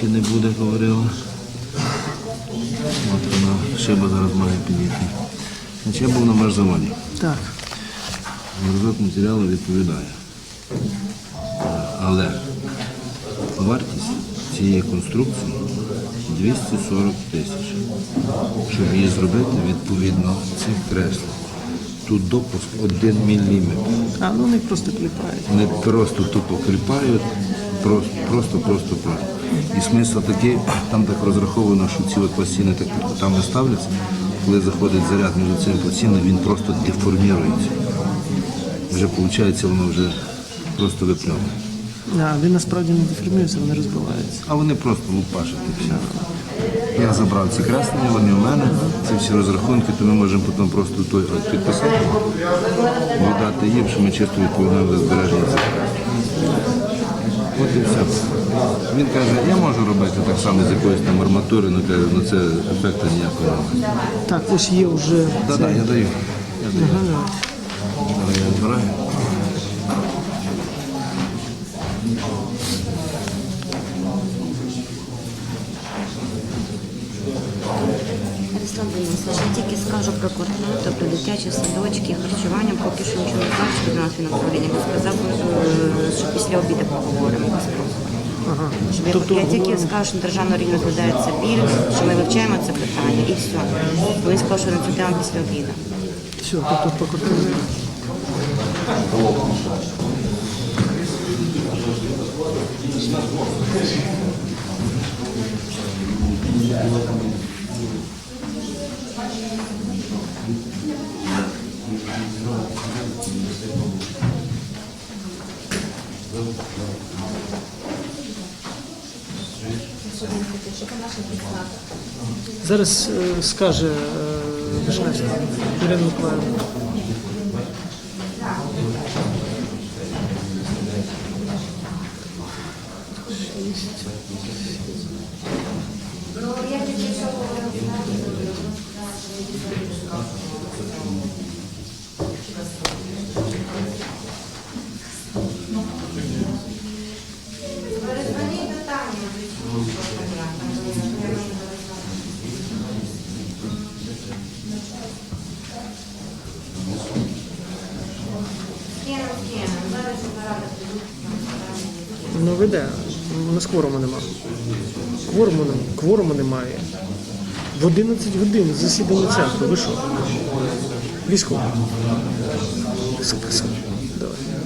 Чи не буде, говорила. От вона шиба зараз має підійти. Значить, я був на межзаводі. Так. Зразок матеріалу відповідає. Але вартість цієї конструкції 240 тисяч. Щоб її зробити відповідно цих кресел. Тут допуск 1 міліметр. А ну вони просто кліпають. Вони просто тупо кліпають, просто, просто, просто, просто. І смисл такий, там так розраховано, що ці от пластини так там не ставляться. Коли заходить заряд між цими пластинами, він просто деформується. Вже виходить, воно вже просто випльовує. А він насправді не деформується, вони розбиваються. А вони просто лупашать і все. Я забрав ці креслення, вони у мене, ці всі розрахунки, то ми можемо потім просто той от підписати, віддати їм, що ми чисто відповідаємо за збереження цих. От і все. Він каже, я можу робити так само з якоїсь там арматури, але каже, ну це ефекту ніякого немає. Так, ось є вже. Так, так, я даю. Я даю. Ага. Я збираю. Руслан я тільки скажу про квартиру, про дитячі садочки, харчування, поки що нічого не кажу, що фінансове направлення. Він сказав, е, що після обіду поговоримо без Ага. Щоб я, Тобто, я тільки скажу, що на державному рівні розглядається біль, що ми вивчаємо це питання і все. Він сказав, що на цю тему після обіду. все, тобто по квартирі. Зараз е, скаже Вишневська Ірина Миколаївна. Ну веде, у нас кворуму нема. Кворуму, кворуму немає. В 11 годин засідання центру. Ви що? Військово. Ск- ск- Давай. Да.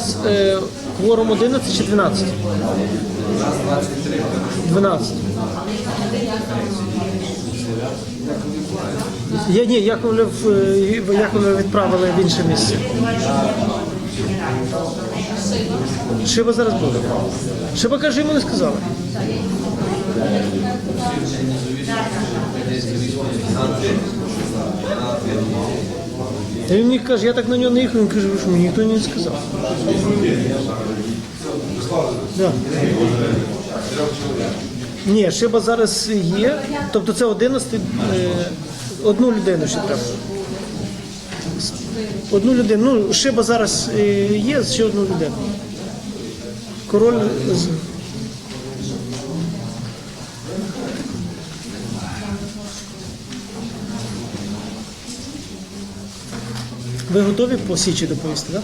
Нас е, кворум 11 чи 12? 12. Я ні, Яковлев, Яковлев відправили в інше місце. Шиба зараз буде. Шиба каже, йому не сказали. Та він мені каже, я так на нього не їхав, він каже, «Ви що мені ніхто не сказав. Да. Ні, шиба зараз є. Тобто це 11, е, одну людину ще треба. Одну людину. Ну, шиба зараз е, є, ще одну людину. Король Ви готові по січі доповісти, так?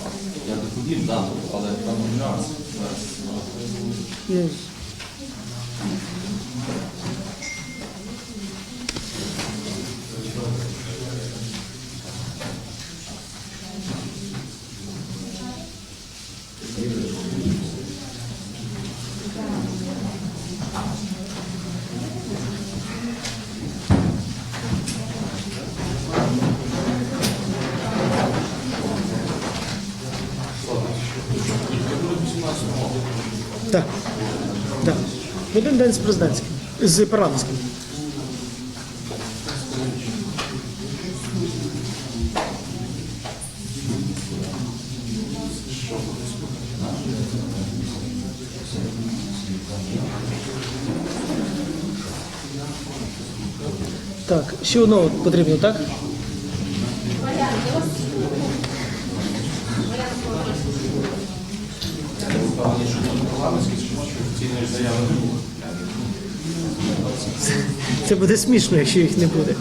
Я доповів, так, але там нюанс. Ну, Один день з президентським. З парламентським. Так, ще одного потрібно, так? Буде смішно, якщо їх не буде.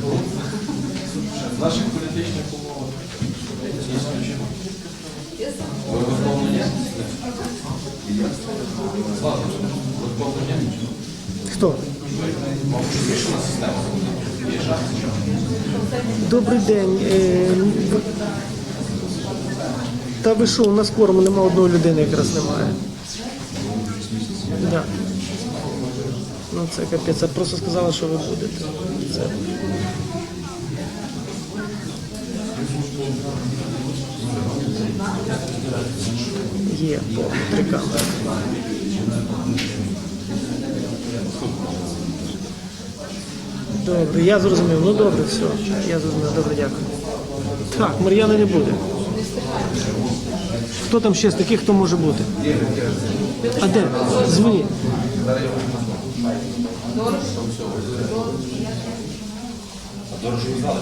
Хто? Добрий день. Е, Та ви що, у нас кворуму нема одної людини якраз немає. Да. Ну це капець, я просто сказала, що ви будете. Це. Є, три камери. Добре, я зрозумів. Ну добре, все. Я зрозумів. Добре, дякую. Так, Мар'яни не буде. Хто там ще з таких, хто може бути? А де? Дзвоніть. Дорож. А дорож ви знали?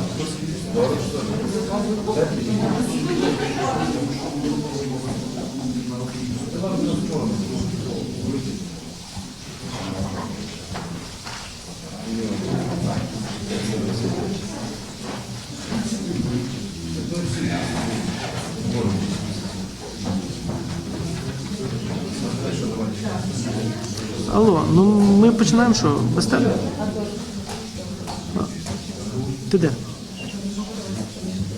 Дорож. Дорож. Алло, ну ми починаємо що? Без тебе? Ти де?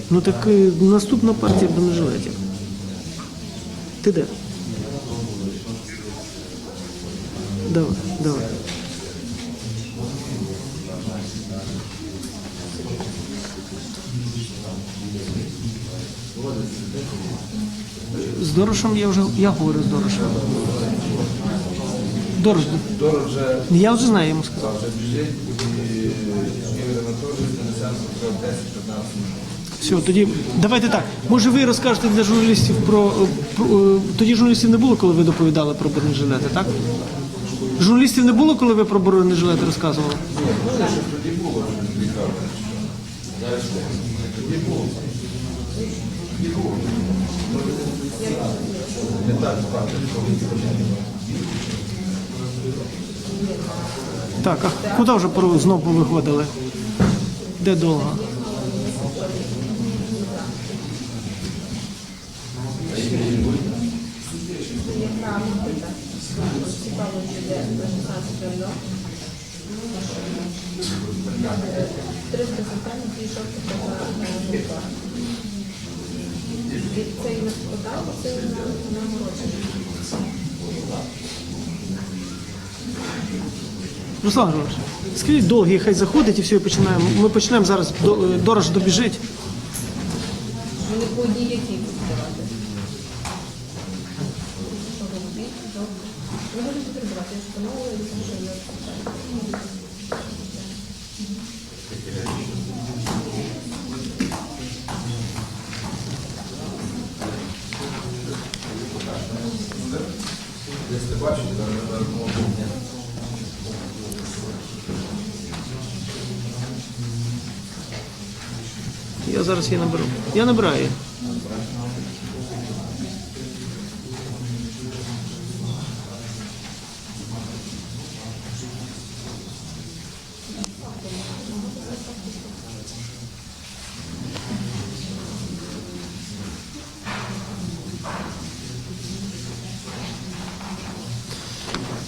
Ну так е, наступна партія бронежилетів. Ти де? Давай, давай. З Дорошем я вже я говорю з Дорошем. Дорож, Дорож вже я вже знаю, я йому сказав. вже біжить і Ігор Анатолійович донесемо про 10-15 минут. Все, тоді давайте так. Може, ви розкажете для журналістів про, про е, тоді журналістів не було, коли ви доповідали про бронежилети, так? Журналістів не було, коли ви про бронежилети розказували? Тоді було. Не Так, так, а куди вже знову виходили? Де довго? Це і не сподобалося, це і не народження. Руслан Григорович, скажіть довгий, хай заходить і все, і починаємо. Ми почнемо зараз, е, дорож добіжить. Вони по одній які давати. Ви можете перебирати, я що я Я зараз її наберу. Я набираю.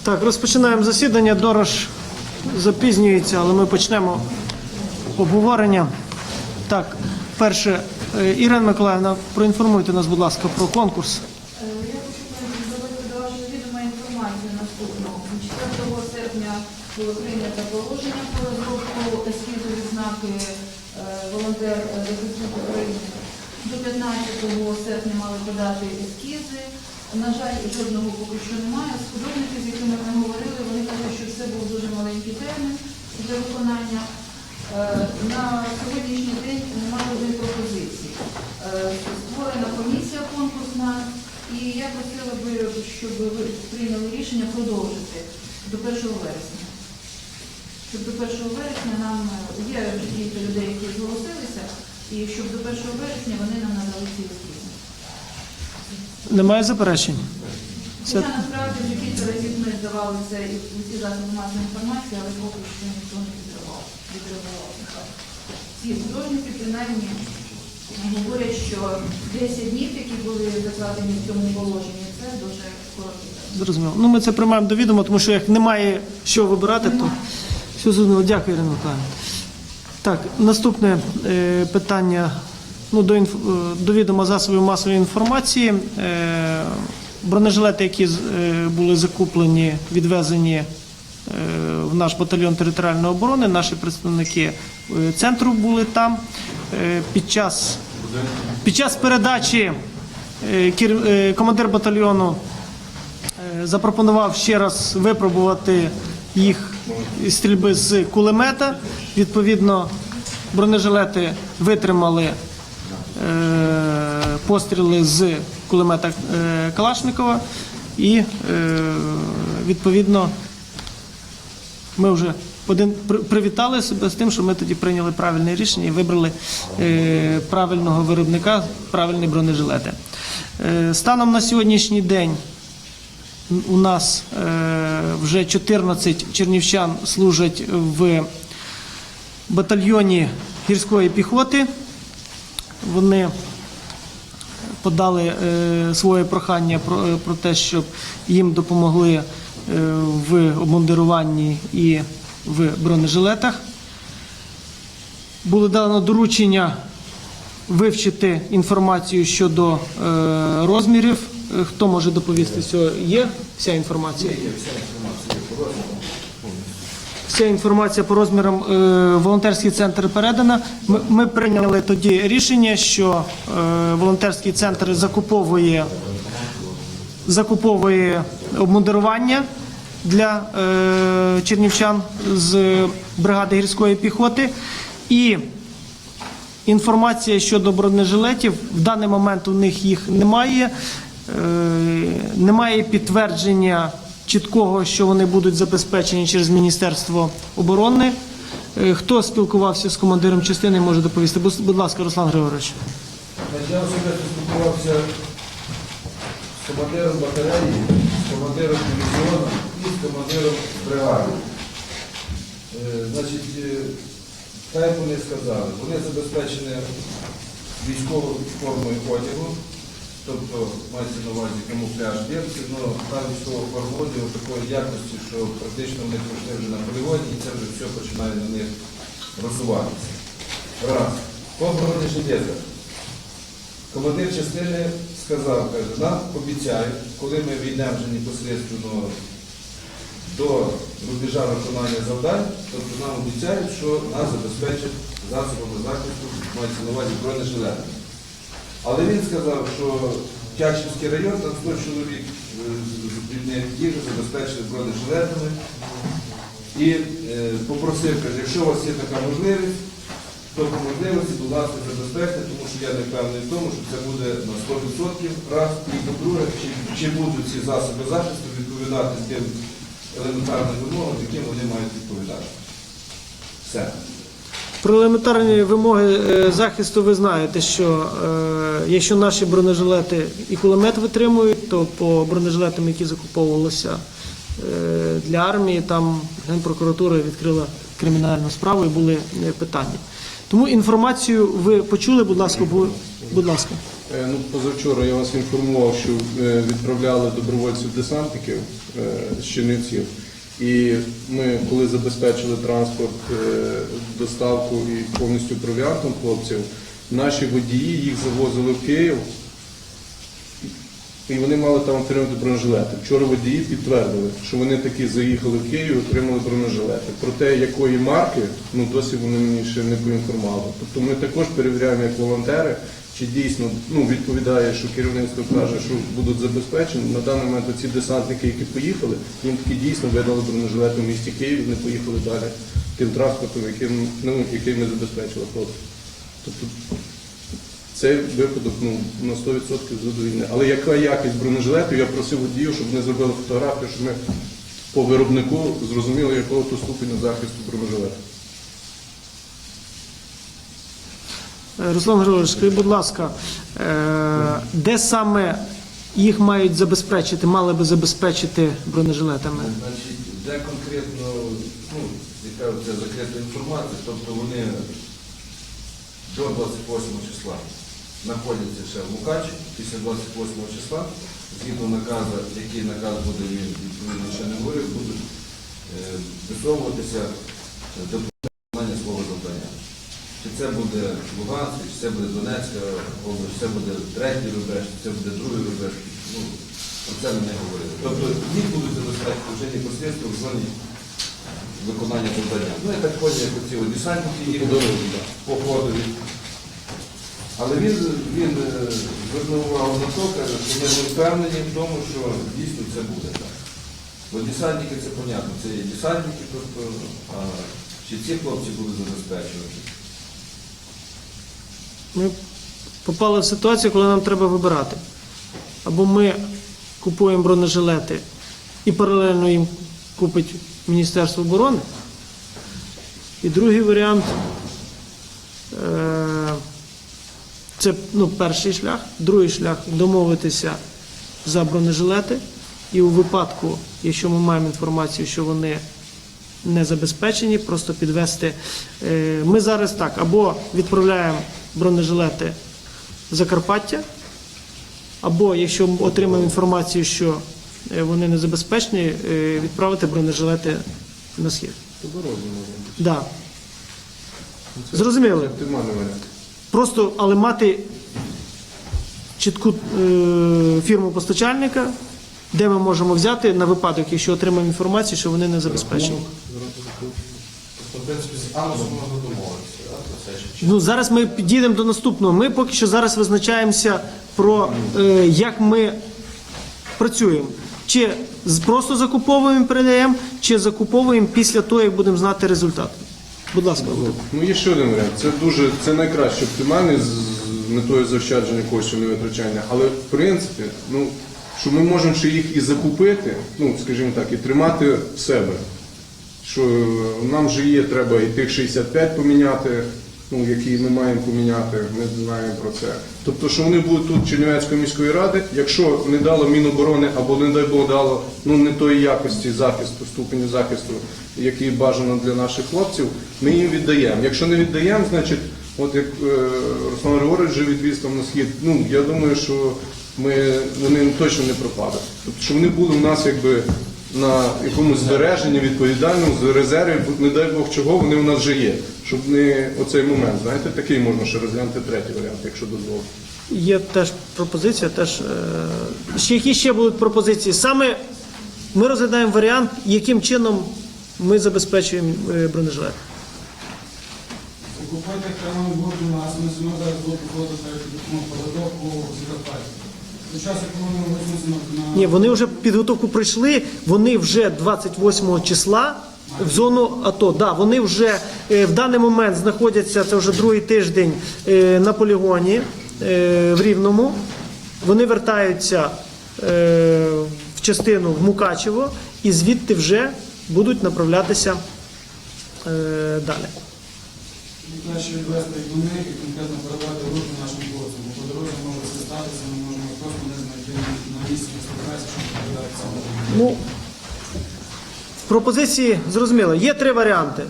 Так, розпочинаємо засідання. Дорож запізнюється, але ми почнемо обговорення. Так, перше, е, Ірина Миколаївна, проінформуйте нас, будь ласка, про конкурс. Я хочу довести до вашого відома інформацію наступну. 4 серпня було прийнято положення про розробку е, волонтер е, України. До 15 серпня мали подати ескізи. На жаль, жодного поки що немає. З з якими ми говорили, вони кажуть, що це був дуже маленький термін для виконання. Е, На сьогоднішній день немає жодної пропозиції. Е, Створена комісія конкурсна, і я просила би, щоб ви прийняли рішення продовжити до 1 вересня. Щоб до 1 вересня нам е, є кілька людей, які зголосилися, і щоб до 1 вересня вони нам надали ці ескізи. Немає заперечень? Хоча насправді вже кілька разів ми здавали це і в усі засоби масової інформації, але поки що ніхто не. Ці художники принаймні говорять, що 10 днів, які були закладені в цьому положенні, це дуже термін. зрозуміло. Ну, ми це приймаємо до відома, тому що як немає що вибирати, то все зрозуміло. Дякую, Ірина Миколаївна. Так, наступне е, питання ну, до, інф... е, до відома засобів масової інформації. Е, бронежилети, які е, були закуплені, відвезені е, в наш батальйон територіальної оборони, наші представники е, центру були там. Е, під, час, під час передачі е, командир батальйону запропонував ще раз випробувати їх стрільби з кулемета. Відповідно, бронежилети витримали постріли з кулемета Калашникова і відповідно ми вже один при- привітали себе з тим, що ми тоді прийняли правильне рішення і вибрали е, правильного виробника, правильні бронежилети. Е, станом на сьогоднішній день у нас е, вже 14 чернівчан служать в батальйоні гірської піхоти. Вони подали е, своє прохання про, е, про те, щоб їм допомогли в обмундируванні і в бронежилетах. Було дано доручення вивчити інформацію щодо е, розмірів. Е, Хто може доповісти? Все, є вся інформація? Вся інформація по розмірам е, волонтерський центр передана. Ми, ми прийняли тоді рішення, що е, волонтерський центр закуповує, закуповує обмундирування для е, чернівчан з бригади гірської піхоти. І Інформація щодо бронежилетів в даний момент у них їх немає. Е, Немає підтвердження чіткого, що вони будуть забезпечені через Міністерство оборони. Е, Хто спілкувався з командиром частини, може доповісти. Будь ласка, Руслан Григорович. Я особисто спілкувався з командиром батареї, командиром дивізіону і з командиром бригади. Е, Значить, е, так як вони сказали, вони забезпечені військовою формою одягу, тобто мається на увазі камуфляж бірки, але та військова форма одягу такої якості, що практично вони пройшли вже на полігоні і це вже все починає на них розсуватися. Раз. По бронежилетах. Командир частини сказав, каже, нам обіцяють, коли ми війдемо вже непосередньо до рубежа виконання завдань, тобто нам обіцяють, що нас забезпечать засобами захисту, мається на увазі бронежилетами. Але він сказав, що Тячівський район, там 100 чоловік е, з забезпечили бронежилетами. І е, попросив, каже, якщо у вас є така можливість, то по можливості, будь ласка, забезпечте, тому що я не впевнений в тому, що це буде на 100% раз. І по-друге, чи, чи будуть ці засоби захисту відповідати тим елементарним вимогам, яким вони мають відповідати. Все. Про елементарні вимоги е, захисту ви знаєте, що е, якщо наші бронежилети і кулемет витримують, то по бронежилетам, які закуповувалися е, для армії, там Генпрокуратура відкрила кримінальну справу і були е, питання. Тому інформацію ви почули, будь ласка, бу- будь ласка. Е, Ну, позавчора я вас інформував, що е, відправляли добровольців-десантників е, з Чернівців. І ми, коли забезпечили транспорт, доставку і повністю провіантом хлопців, наші водії їх завозили в Київ, і вони мали там отримати бронежилети. Вчора водії підтвердили, що вони таки заїхали в Київ і отримали бронежилети. Про те, якої марки, ну досі вони мені ще не поінформували. Тобто ми також перевіряємо як волонтери, чи дійсно ну, відповідає, що керівництво каже, що будуть забезпечені. На даний момент ці десантники, які поїхали, їм таки дійсно видали бронежилети в місті Київ, вони поїхали далі тим транспортом, яким, ну, який ми забезпечили хлопців. Тобто цей випадок ну, на 100% задовільний. Але яка якість бронежилету, я просив водіїв, щоб вони зробили фотографію, щоб ми по виробнику зрозуміли, якого то ступеня захисту бронежилету. Руслан Григорович, скажіть, будь ласка, е, де саме їх мають забезпечити, мали би забезпечити бронежилетами? Значить, де конкретно, ну, яка це закрита інформація, тобто вони до 28 числа знаходяться ще в Мукачі, після 28 числа, згідно наказу, який наказ буде, він відповідно ще не говорив, будуть е, висовуватися до виконання свого завдання. Чи це буде Луганськ, чи це буде Донецька область, чи це буде третій рубеж, чи це буде другий рубеж. Ну, про це ми не говорили. Тобто їх будуть забезпечити вже непосередньо в зоні виконання завдання. Ну, я так поняв, як оці десантники їх по ходові. Але він, він е, звернув увагу на то, каже, що ми не впевнені в тому, що дійсно це буде так. Бо десантники це понятно, це є десантники, тобто, чи ці хлопці будуть забезпечувати. Ми попали в ситуацію, коли нам треба вибирати. Або ми купуємо бронежилети і паралельно їм купить Міністерство оборони. І другий варіант е, це ну, перший шлях. Другий шлях домовитися за бронежилети. І у випадку, якщо ми маємо інформацію, що вони не забезпечені, просто підвести. Е, Ми зараз так, або відправляємо бронежилети в Закарпаття, або якщо отримаємо інформацію, що е, вони не забезпечені, е, відправити бронежилети на схід. По дорозі можна. Да. Зрозуміли? Оптимальний варіант. Просто, але мати чітку е, фірму постачальника, де ми можемо взяти на випадок, якщо отримаємо інформацію, що вони не забезпечені. В принципі, з Амазоном можна домовитися, да, про це ще. Ну зараз ми підійдемо до наступного. Ми поки що зараз визначаємося про е, як ми працюємо. Чи просто закуповуємо, передаємо, чи закуповуємо після того, як будемо знати результат. Будь ласка, Ну, є ще один варіант. Це дуже це найкраще оптимальний з метою заощадження коштів не витрачання. Але в принципі, ну що ми можемо ще їх і закупити, ну скажімо так, і тримати в себе. Що нам вже є, треба і тих 65 поміняти, ну які ми маємо поміняти, ми знаємо про це. Тобто, що вони будуть тут Чернівецької міської ради, якщо не дало Міноборони або не дай Бог дало ну не тої якості захисту, ступеню захисту, який бажано для наших хлопців, ми їм віддаємо. Якщо не віддаємо, значить, от як е, Руслан Григорович вже відвіз там на схід, ну я думаю, що ми вони точно не пропадуть. Тобто, що вони були у нас якби на якомусь збереженні відповідальному з резерві, не дай Бог чого, вони у нас вже є. Щоб не оцей момент, знаєте, такий можна ще розглянути третій варіант, якщо дозволите. Є теж пропозиція, теж е, які ще будуть пропозиції. Саме ми розглядаємо варіант, яким чином ми забезпечуємо е, бронежилет. Окупуйте прямо воду на смисlu зараз було проходити ну, Закарпаття. Ні, вони вже підготовку пройшли, вони вже 28 числа в зону АТО. Да, вони вже е, в даний момент знаходяться, це вже другий тиждень е, на полігоні в Рівному. Вони вертаються в частину в Мукачево і звідти вже будуть направлятися е, далі. краще відвести вони і конкретно передати руки нашим хлопцям. По дорозі може все статися, ми можемо просто не знайти на місці співпраці, щоб передатися. Ну, пропозиції зрозуміло. Є три варіанти.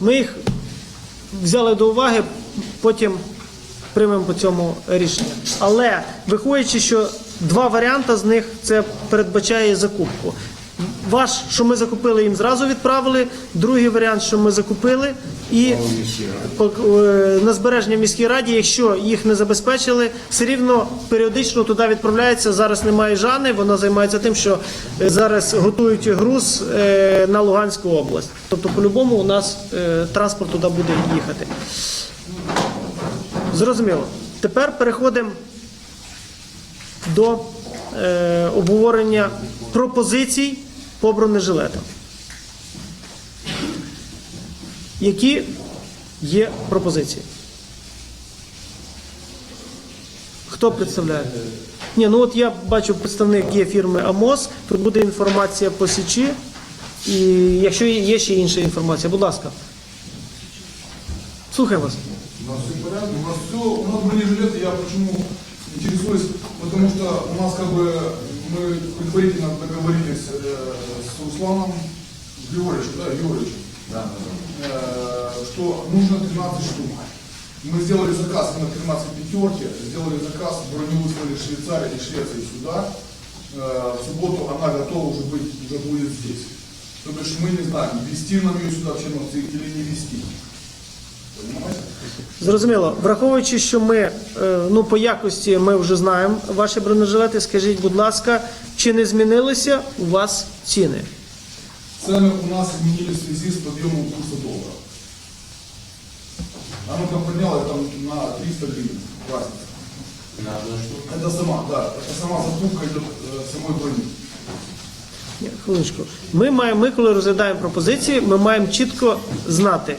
Ми їх взяли до уваги, потім приймемо по цьому рішення. Але виходячи, що два варіанти з них це передбачає закупку. Ваш, що ми закупили, їм зразу відправили. Другий варіант, що ми закупили, і е, на збереження міській раді, якщо їх не забезпечили, все рівно періодично туди відправляється. Зараз немає Жани, вона займається тим, що е, зараз готують груз е, на Луганську область. Тобто, по-любому, у нас транспорт туди буде їхати. Зрозуміло. Тепер переходимо до обговорення пропозицій по бронежилетам. Які є пропозиції? Хто представляє? Ні, ну от я бачу представник є фірми АМОС, тут буде інформація по Січі, і якщо є ще інша інформація, будь ласка. Слухаю вас. У нас все в порядке, у нас все, у нас бронежилеты, я почему интересуюсь, потому что у нас как бы мы предварительно договорились э, с Русланом Григорьевичем, да, Григорьевичем, э, что нужно 13 штук. Мы сделали заказ на 13 пятерки, сделали заказ, броню выслали в Швейцарию и Швеции сюда. Э, в субботу она готова уже быть, уже будет здесь. То бишь мы не знаем, вести нам ее сюда в Черновцы или не вести. Понимаете? Зрозуміло. Враховуючи, що ми е, ну по якості ми вже знаємо ваші бронежилети, скажіть, будь ласка, чи не змінилися у вас ціни? Цены у нас изменились в связи с подъемом курса доллара. Оно там поднялось там на 300 гривен разница. Это сама, да, это сама закупка идет э, самой брони. Ні, Хвилиночку. Ми маємо, ми коли розглядаємо пропозиції, ми маємо чітко знати,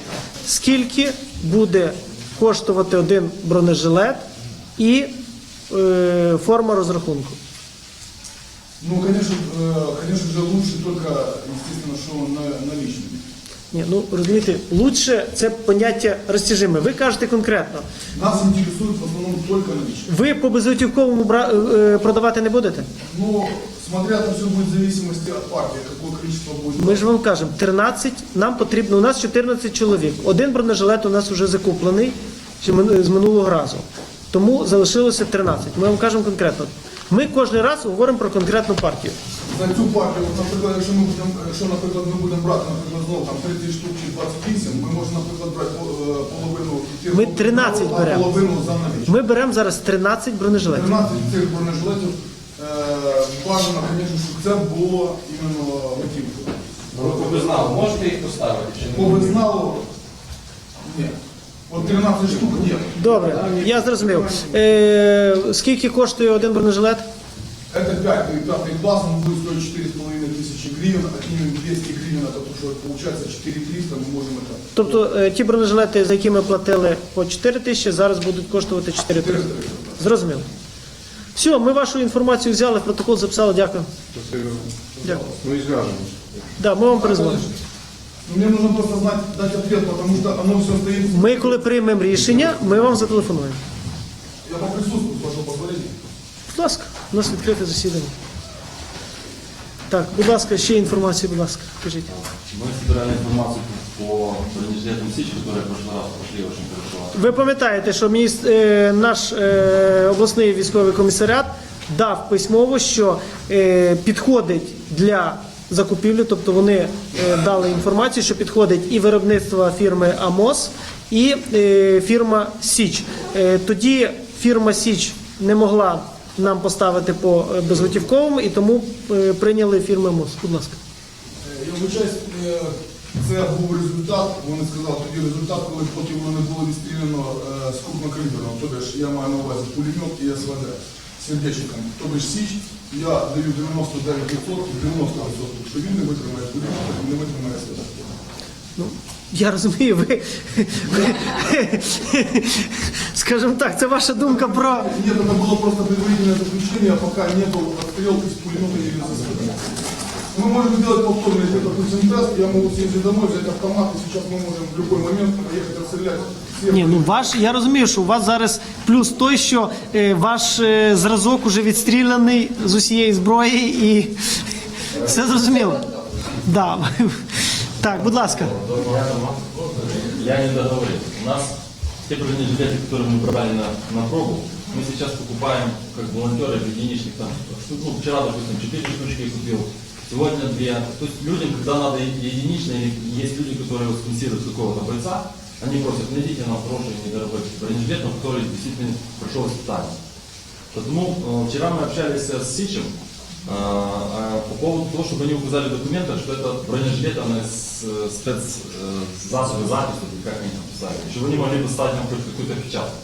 скільки буде коштувати один бронежилет і е, форма розрахунку. Ну, конечно, э, конечно же, лучше только, естественно, что на, наличными. Ні, ну розумієте, лучше це поняття розтяжиме. Ви кажете конкретно. Нас интересует в основном только наличные. Ви по безготівковому бра- е, продавати не будете? Но, смотря это все будет в зависимости от партии, какое количество будет. Ми ж вам кажемо, 13, нам потрібно, у нас 14 чоловік. Один бронежилет у нас вже закуплений ще мин- з минулого разу. Тому залишилося 13. Ми вам кажемо конкретно. Ми кожен раз говоримо про конкретну партію. За цю партію, наприклад, якщо ми будемо, якщо, наприклад, ми будемо брати, наприклад, знову там 30 штук чи 28, ми можемо, наприклад, брати е, половину тих Ми 13 а беремо. половину за налічку. Ми беремо зараз 13 бронежилетів. 13 цих бронежилетів е, бажано, звісно, щоб це було іменно готівкою. Ну, можете їх поставити чи По ні? безналу, ні. От 13 штук ні. Добре, я зрозумів. Е, скільки коштує один бронежилет? Это 5 и 5 класс, он будет стоить 4,5 тысячи гривен, отнимем 200 гривен, это то, что получается 4300, мы можем это... Тобто е, ті бронежилети, за які ми платили по 4 тисячі, зараз будуть коштувати 4 тисячі. Зрозуміло. Все, ми вашу інформацію взяли, протокол записали, дякую. Дякую. Ну і зв'яжемо. Да, ми вам перезвонимо. Но мне нужно просто знать, дать ответ, потому что оно все стоит... Ми, коли приймемо рішення, ми вам зателефонуємо. Я поприсутствую, с вашего позволения. Будь ласка, у нас відкрите засідання. Так, будь ласка, ще інформацію, будь ласка, кажіть. Мы собирали информацию по бронежилетам СИЧ, которые в прошлый раз прошли очень хорошо. Ви пам'ятаєте, що мініс- е, наш е, обласний військовий комісаріат дав письмово, що е, підходить для закупівлі, тобто вони е, дали інформацію, що підходить і виробництво фірми АМОС, і е, фірма Січ. Е, тоді фірма Січ не могла нам поставити по е, безготівковому, і тому е, прийняли фірми МОЗ. Будь ласка. Е, це був результат, вони сказали тоді результат, коли потім вони було відстріляно з крупнокалібером. Тобто я маю на увазі пулемет і СВД сердечником. Тобто ж Січ, я даю 99%, 90%, що він не витримає пулемета і не витримає СВД. Ну, я розумію, ви, ви скажімо так, це ваша думка про. Нет, это было просто предварительное заключение, пока не был отстрел из пулемета или из СВД. Мы можем сделать повторный, если, допустим, тест, я могу съездить домой, взять автомат, и сейчас мы можем в любой момент поехать отстрелять всех. Ні, ну ваш, я розумію, що у вас зараз плюс той, що е, ваш е, зразок уже відстріляний з усієї зброї і все зрозуміло. Да. Так, будь ласка. Я не договорил. У нас те бронежилеты, которые мы брали на, на пробу, мы сейчас покупаем как волонтеры в единичных там. Ну, вчера, допустим, 4 штучки купил, сегодня 2. То есть людям, когда надо е- единично, или есть люди, которые вот спонсируют какого-то бойца, они просят, найдите нам хороший недорогой бронежилет, но который действительно прошел испытание. Потому э, вчера мы общались с Сичем э, э, по поводу того, чтобы они указали документы, что это бронежилет, она с э, спецзасобы записи, или как они там писали, чтобы они могли поставить нам хоть какую-то печатку.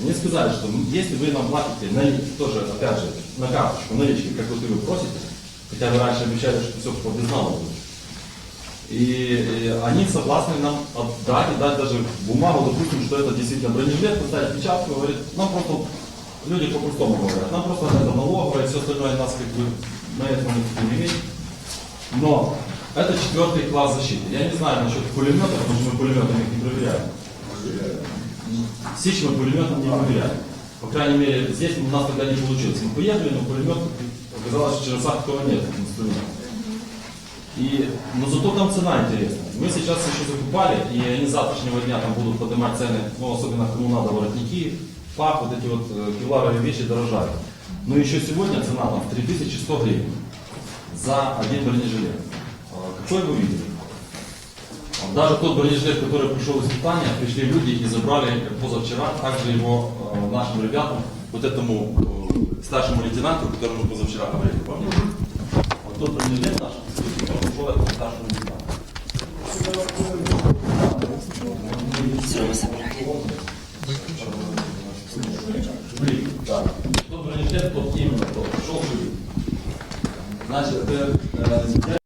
Они сказали, что если вы нам платите налички, тоже, опять же, на карточку налички, как вот вы просите, хотя вы раньше обещали, что все по безналу будет, и, и они согласны нам отдать и дать даже бумагу, допустим, что это действительно бронежилет, поставить печатку, говорит, нам просто, люди по-простому говорят, нам просто это налоговая, все остальное нас как бы на этом не имеет. Но это четвертый класс защиты. Я не знаю насчет пулеметов, потому что мы пулеметами их не проверяем. Сич мы пулеметом не проверяем. По крайней мере, здесь у нас тогда не получилось. Мы поехали, но пулемет оказалось, что в Черновцах такого нет инструмента. И, но зато там цена интересная. Мы сейчас еще закупали, и они с завтрашнего дня там будут поднимать цены, ну, особенно кому надо воротники, пак, вот эти вот э, кевларовые вещи дорожают. Но еще сегодня цена там 3100 гривен за один бронежилет. А Какой вы видели? А Даже тот бронежилет, который пришел испытание, пришли люди и забрали позавчера, также его э, нашим ребятам, вот этому э, старшему лейтенанту, о котором мы позавчера говорили, помните? Вот тот бронежилет наш, ушел этому старшему лейтенанту. Блин, да. Тот бронежилет, тот именно тот, шел живым. Значит,